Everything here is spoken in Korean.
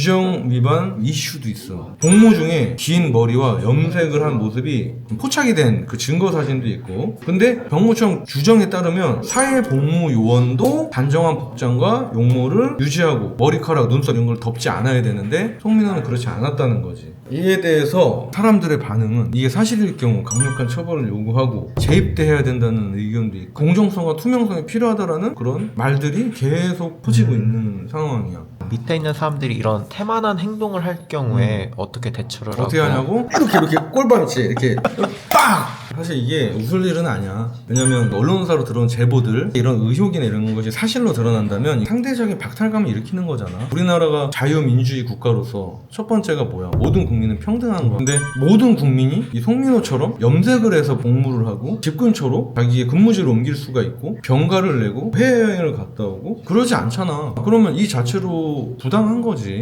규정 위반 이슈도 있어. 복무 중에 긴 머리와 염색을 한 모습이 포착이 된 그 증거 사진도 있고. 근데 병무청 규정에 따르면 사회 복무 요원도 단정한 복장과 용모를 유지하고 머리카락, 눈썹 이런 걸 덮지 않아야 되는데 송민호는 그렇지 않았다는 거지. 이에 대해서 사람들의 반응은 이게 사실일 경우 강력한 처벌을 요구하고 재입대해야 된다는 의견도 있고 공정성과 투명성이 필요하다라는 그런 말들이 계속 퍼지고 있는 상황이야. 밑에 있는 사람들이 이런 태만한 행동을 할 경우에 어떻게 대처를 음. 어떻게 하고 하냐고? 이렇게 이렇게 꼴밤치 이렇게 빡! 사실 이게 웃을 일은 아니야. 왜냐면 언론사로 들어온 제보들 이런 의혹이나 이런 것이 사실로 드러난다면 상대적인 박탈감을 일으키는 거잖아. 우리나라가 자유민주주의 국가로서 첫 번째가 뭐야? 모든 국민은 평등한 거야. 근데 모든 국민이 이 송민호처럼 염색을 해서 복무를 하고 집 근처로 자기의 근무지를 옮길 수가 있고 병가를 내고 해외여행을 갔다 오고 그러지 않잖아. 그러면 이 자체로 부당한 거지.